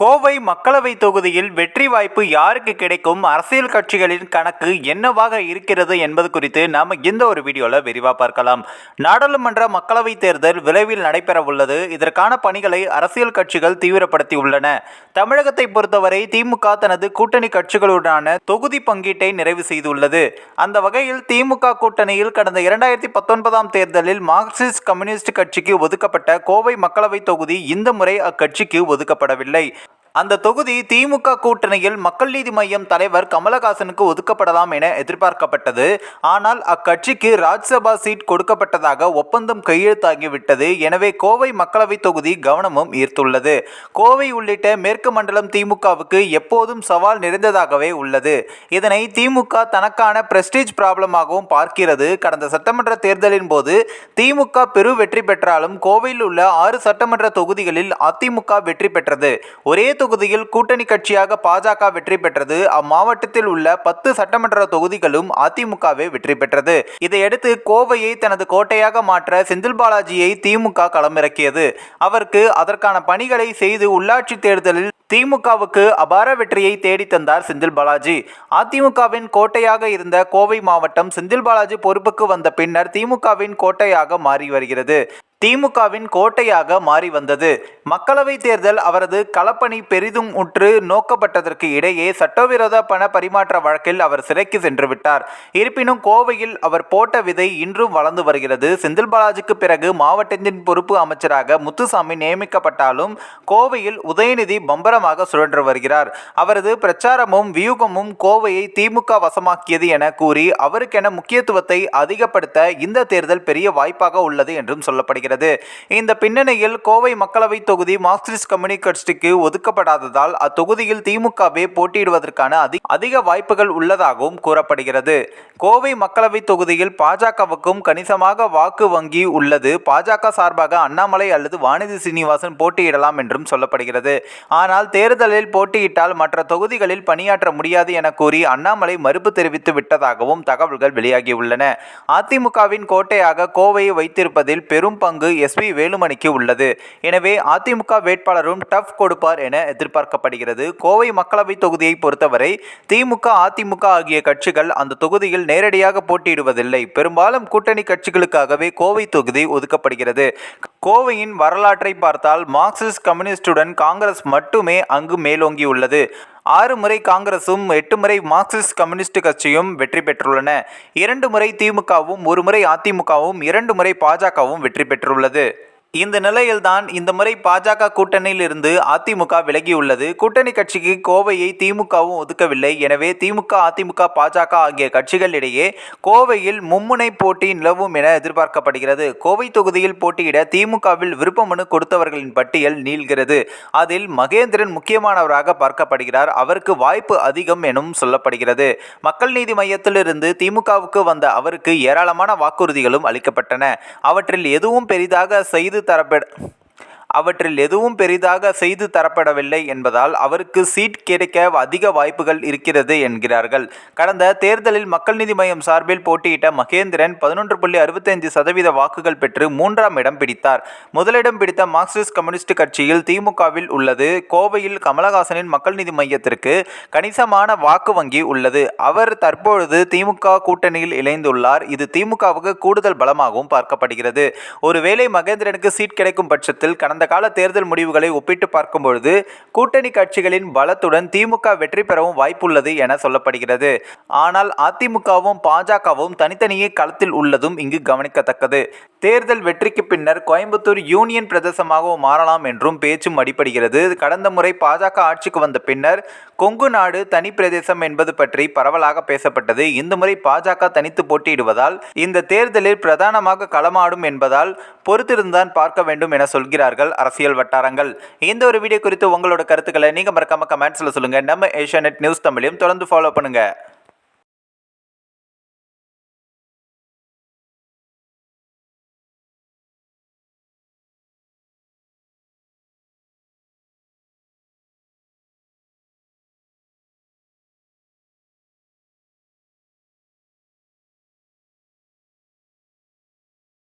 கோவை மக்களவை தொகுதியில் வெற்றி வாய்ப்பு யாருக்கு கிடைக்கும்? அரசியல் கட்சிகளின் கணக்கு என்னவாக இருக்கிறது என்பது குறித்து நாம் இந்த ஒரு வீடியோவில் விரிவாக பார்க்கலாம். நாடாளுமன்ற மக்களவைத் தேர்தல் விரைவில் நடைபெற உள்ளது இதற்கான பணிகளை அரசியல் கட்சிகள் தீவிரப்படுத்தி உள்ளன தமிழகத்தை பொறுத்தவரை திமுக தனது கூட்டணி கட்சிகளுடனான தொகுதி பங்கீட்டை நிறைவு செய்துள்ளது. அந்த வகையில் திமுக கூட்டணியில் கடந்த இரண்டாயிரத்தி பத்தொன்பதாம் தேர்தலில் மார்க்சிஸ்ட் கம்யூனிஸ்ட் கட்சிக்கு ஒதுக்கப்பட்ட கோவை மக்களவை தொகுதி இந்த முறை அக்கட்சிக்கு ஒதுக்கப்படவில்லை. அந்த தொகுதி திமுக கூட்டணியில் மக்கள் நீதி மையம் தலைவர் கமலஹாசனுக்கு ஒதுக்கப்படலாம் என எதிர்பார்க்கப்பட்டது. ஆனால் அக்கட்சிக்கு ராஜ்சபா சீட் கொடுக்கப்பட்டதாக ஒப்பந்தம் கையெழுத்தாகிவிட்டது. எனவே கோவை மக்களவை தொகுதி கவனமும் ஈர்த்துள்ளது. கோவை உள்ளிட்ட மேற்கு மண்டலம் திமுகவுக்கு எப்போதும் சவால் நிறைந்ததாகவே உள்ளது. இதனை திமுக தனக்கான பிரஸ்டீஜ் ப்ராப்ளமாகவும் பார்க்கிறது. கடந்த சட்டமன்ற தேர்தலின் போது திமுக பெரு வெற்றி பெற்றாலும் கோவையில் உள்ள ஆறு சட்டமன்ற தொகுதிகளில் அதிமுக வெற்றி பெற்றது. ஒரே தொகுதியில் கூட்டணி கட்சியாக பாஜக வெற்றி பெற்றது. அம்மாவட்டத்தில் உள்ள பத்து சட்டமன்ற தொகுதிகளும் அதிமுகவே வெற்றி பெற்றது. இதையடுத்து கோவையை தனது கோட்டையாக மாற்ற செந்தில் பாலாஜியை திமுக களமிறக்கியது. அவருக்கு அதற்கான பணிகளை செய்து உள்ளாட்சி தேர்தலில் திமுகவுக்கு அபார வெற்றியை தேடி தந்தார் செந்தில் பாலாஜி. அதிமுகவின் கோட்டையாக இருந்த கோவை மாவட்டம் செந்தில் பாலாஜி பொறுப்புக்கு வந்த பின்னர் திமுகவின் கோட்டையாக மாறி வருகிறது. திமுகவின் கோட்டையாக மாறி வந்தது. மக்களவை தேர்தல் அவரது களப்பணி பெரிதும் உற்று நோக்கப்பட்டதற்கு இடையே சட்டவிரோத பண பரிமாற்ற வழக்கில் அவர் சிறைக்கு சென்று விட்டார். இருப்பினும் கோவையில் அவர் போட்ட விதை இன்றும் வளர்ந்து வருகிறது. செந்தில் பாலாஜிக்கு பிறகு மாவட்டத்தின் பொறுப்பு அமைச்சராக முத்துசாமி நியமிக்கப்பட்டாலும் கோவையில் உதயநிதி பம்பரமாக சுழன்று வருகிறார். அவரது பிரச்சாரமும் வியூகமும் கோவையை திமுக வசமாக்கியது என கூறி அவருக்கென முக்கியத்துவத்தை அதிகப்படுத்த இந்த தேர்தல் பெரிய வாய்ப்பாக உள்ளது என்றும் சொல்லப்படுகிறது. வருகிறது இந்த பின்னணியில் கோவை மக்களவை தொகுதி மார்க்சிஸ்ட் கம்யூனிஸ்ட் கட்சிக்கு ஒதுக்கப்படாததால் அத்தொகுதியில் திமுகவே போட்டியிடுவதற்கான அதிக வாய்ப்புகள் உள்ளதாகவும் கூறப்படுகிறது. கோவை மக்களவை தொகுதியில் பாஜகவுக்கும் கணிசமாக வாக்கு வங்கி உள்ளது. பாஜக சார்பாக அண்ணாமலை அல்லது வானதி சீனிவாசன் போட்டியிடலாம் என்றும் சொல்லப்படுகிறது. ஆனால் தேர்தலில் போட்டியிட்டால் மற்ற தொகுதிகளில் பணியாற்ற முடியாது என கூறி அண்ணாமலை மறுப்பு தெரிவித்து விட்டதாகவும் தகவல்கள் வெளியாகியுள்ளன. அதிமுகவின் கோட்டையாக கோவையை வைத்திருப்பதில் பெரும் பங்கு பங்கு எஸ்பி வேலுமணிக்கு உள்ளது. எனவே அதிமுக வேட்பாளரும் டஃப் கொடுப்பார் என எதிர்பார்க்கப்படுகிறது. கோவை மக்களவைத் தொகுதியை பொறுத்தவரை திமுக அதிமுக ஆகிய கட்சிகள் அந்த தொகுதியில் நேரடியாக போட்டியிடுவதில்லை. பெரும்பாலும் கூட்டணி கட்சிகளுக்காகவே கோவை தொகுதி ஒதுக்கப்படுகிறது. கோவையின் வரலாற்றை பார்த்தால் மார்க்சிஸ்ட் கம்யூனிஸ்டுடன் காங்கிரஸ் மட்டுமே அங்கு மேலோங்கியுள்ளது. ஆறு முறை காங்கிரசும் எட்டு முறை மார்க்சிஸ்ட் கம்யூனிஸ்ட் கட்சியும் வெற்றி பெற்றுள்ளன. இரண்டு முறை திமுகவும் ஒரு முறை அதிமுகவும் இரண்டு முறை பாஜகவும் வெற்றி பெற்றுள்ளது. இந்த நிலையில்தான் இந்த முறை பாஜக கூட்டணியில் இருந்து அதிமுக விலகியுள்ளது. கூட்டணி கட்சிக்கு கோவையை திமுகவும் ஒதுக்கவில்லை. எனவே திமுக அதிமுக பாஜக ஆகிய கட்சிகளிடையே கோவையில் மும்முனை போட்டி நிலவும் என எதிர்பார்க்கப்படுகிறது. கோவை தொகுதியில் போட்டியிட திமுகவில் விருப்பமனு கொடுத்தவர்களின் பட்டியல் நீள்கிறது. அதில் மகேந்திரன் முக்கியமானவராக பார்க்கப்படுகிறார். அவருக்கு வாய்ப்பு அதிகம் எனும் சொல்லப்படுகிறது. மக்கள் நீதி மையத்திலிருந்து திமுகவுக்கு வந்த அவருக்கு ஏராளமான வாக்குறுதிகளும் அளிக்கப்பட்டன. அவற்றில் எதுவும் பெரிதாக செய்து तरप அவற்றில் எதுவும் பெரிதாக செய்து தரப்படவில்லை என்பதால் அவருக்கு சீட் கிடைக்க அதிக வாய்ப்புகள் இருக்கிறது என்கிறார்கள். கடந்த தேர்தலில் மக்கள் நீதி மையம் சார்பில் போட்டியிட்ட மகேந்திரன் பதினொன்று புள்ளி அறுபத்தைந்து சதவீத வாக்குகள் பெற்று மூன்றாம் இடம் பிடித்தார். முதலிடம் பிடித்த மார்க்சிஸ்ட் கம்யூனிஸ்ட் கட்சியில் திமுகவில் உள்ளது. கோவையில் கமலஹாசனின் மக்கள் நீதி மையத்திற்கு கணிசமான வாக்கு வங்கி உள்ளது. அவர் தற்பொழுது திமுக கூட்டணியில் இணைந்துள்ளார். இது திமுகவுக்கு கூடுதல் பலமாகவும் பார்க்கப்படுகிறது. ஒருவேளை மகேந்திரனுக்கு சீட் கிடைக்கும் பட்சத்தில் கடந்த கடந்த கால தேர்தல் முடிவுகளை ஒப்பிட்டு பார்க்கும்பொழுது கூட்டணி கட்சிகளின் பலத்துடன் திமுக வெற்றி பெறவும் வாய்ப்புள்ளது என சொல்லப்படுகிறது. ஆனால் அதிமுகவும் பாஜகவும் தனித்தனியே களத்தில் உள்ளதும் இங்கு கவனிக்கத்தக்கது. தேர்தல் வெற்றிக்கு பின்னர் கோயம்புத்தூர் யூனியன் பிரதேசமாகவும் மாறலாம் என்றும் பேச்சும் அடிப்படுகிறது கடந்த முறை பாஜக ஆட்சிக்கு வந்த பின்னர் கொங்கு நாடு தனி பிரதேசம் என்பது பற்றி பரவலாக பேசப்பட்டது. இந்த முறை பாஜக தனித்து போட்டியிடுவதால் இந்த தேர்தலில் பிரதானமாக களமாடும் என்பதால் பொறுத்திருந்தான் பார்க்க வேண்டும் என சொல்கிறார்கள். அரசியல் வட்டாரங்கள். இந்த ஒரு வீடியோ குறித்து உங்களோட கருத்துக்களை நீங்கள் மறக்காமல் கமெண்ட்ஸில் சொல்லுங்கள் நம்ம ஏஷியா நியூஸ் தமிழையும் தொடர்ந்து ஃபாலோ பண்ணுங்கள்